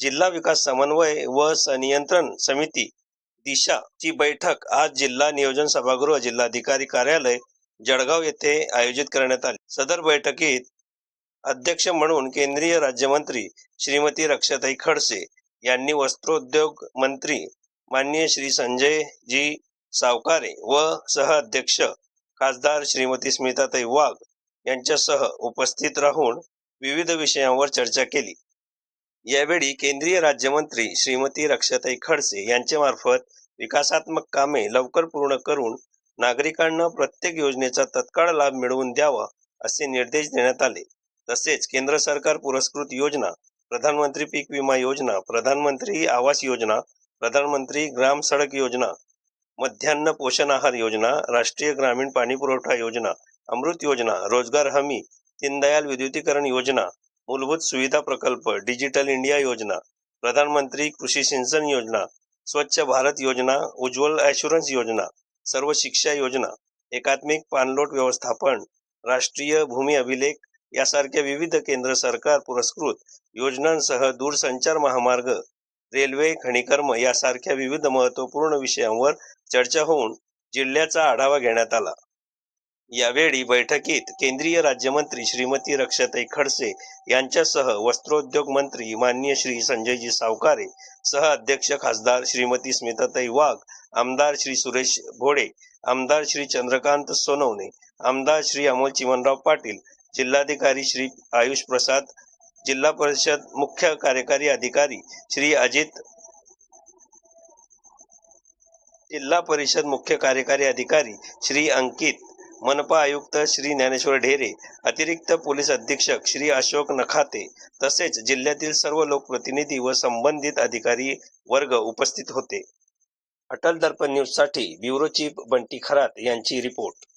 जिल्हा विकास समन्वय व संनियंत्रण समिती दिशा ची बैठक आज जिल्हा नियोजन सभागृह जिल्हाधिकारी कार्यालय जळगाव येथे आयोजित करण्यात आली. सदर बैठकीत अध्यक्ष म्हणून केंद्रीय राज्यमंत्री श्रीमती रक्षाताई खडसे यांनी वस्त्रोद्योग मंत्री माननीय श्री संजय जी सावकारे व सहअध्यक्ष खासदार श्रीमती स्मिताताई वाघ यांच्यासह उपस्थित राहून विविध विषयांवर चर्चा केली. यावेळी केंद्रीय राज्यमंत्री श्रीमती रक्षाताई खडसे यांच्या मार्फत विकासात्मक कामे लवकर पूर्ण करून नागरिकांना प्रत्येक योजनेचा तत्काळ लाभ मिळवून द्यावा असे निर्देश देण्यात आले. तसेच केंद्र सरकार पुरस्कृत योजना प्रधानमंत्री पीक विमा योजना प्रधानमंत्री आवास योजना प्रधानमंत्री ग्राम सडक योजना मध्यान्ह पोषण आहार योजना राष्ट्रीय ग्रामीण पाणी पुरवठा योजना अमृत योजना रोजगार हमी दीनदयाल विद्युतीकरण योजना मूलभूत सुविधा प्रकल्प डिजिटल इंडिया योजना प्रधानमंत्री कृषी सिंचन योजना स्वच्छ भारत योजना उज्ज्वल ॲश्युरन्स योजना सर्व शिक्षा योजना एकात्मिक पाणलोट व्यवस्थापन राष्ट्रीय भूमी अभिलेख यासारख्या विविध केंद्र सरकार पुरस्कृत योजनांसह दूरसंचार महामार्ग रेल्वे खनिकर्म यासारख्या विविध महत्त्वपूर्ण विषयांवर चर्चा होऊन जिल्ह्याचा आढावा घेण्यात आला. यावेळी बैठकीत केंद्रीय राज्यमंत्री श्रीमती रक्षाताई खडसे यांच्यासह वस्त्रोद्योग मंत्री माननीय श्री संजयजी सावकारे सह अध्यक्ष खासदार श्रीमती स्मिताताई वाघ आमदार श्री सुरेश भोडे आमदार श्री चंद्रकांत सोनवणे आमदार श्री अमोल चिमनराव पाटील जिल्हाधिकारी श्री आयुष प्रसाद जिल्हा परिषद मुख्य कार्यकारी अधिकारी श्री अजित जिल्हा परिषद मुख्य कार्यकारी अधिकारी श्री अंकित मनपा आयुक्त श्री ज्ञानेश्वर ढेरे अतिरिक्त पोलीस अधीक्षक श्री अशोक नखाते तसेच जिल्ह्यातील सर्व लोकप्रतिनिधी व संबंधित अधिकारी वर्ग उपस्थित होते. अटल दर्पण न्यूजसाठी ब्युरो चीफ बंटी खरात यांची रिपोर्ट.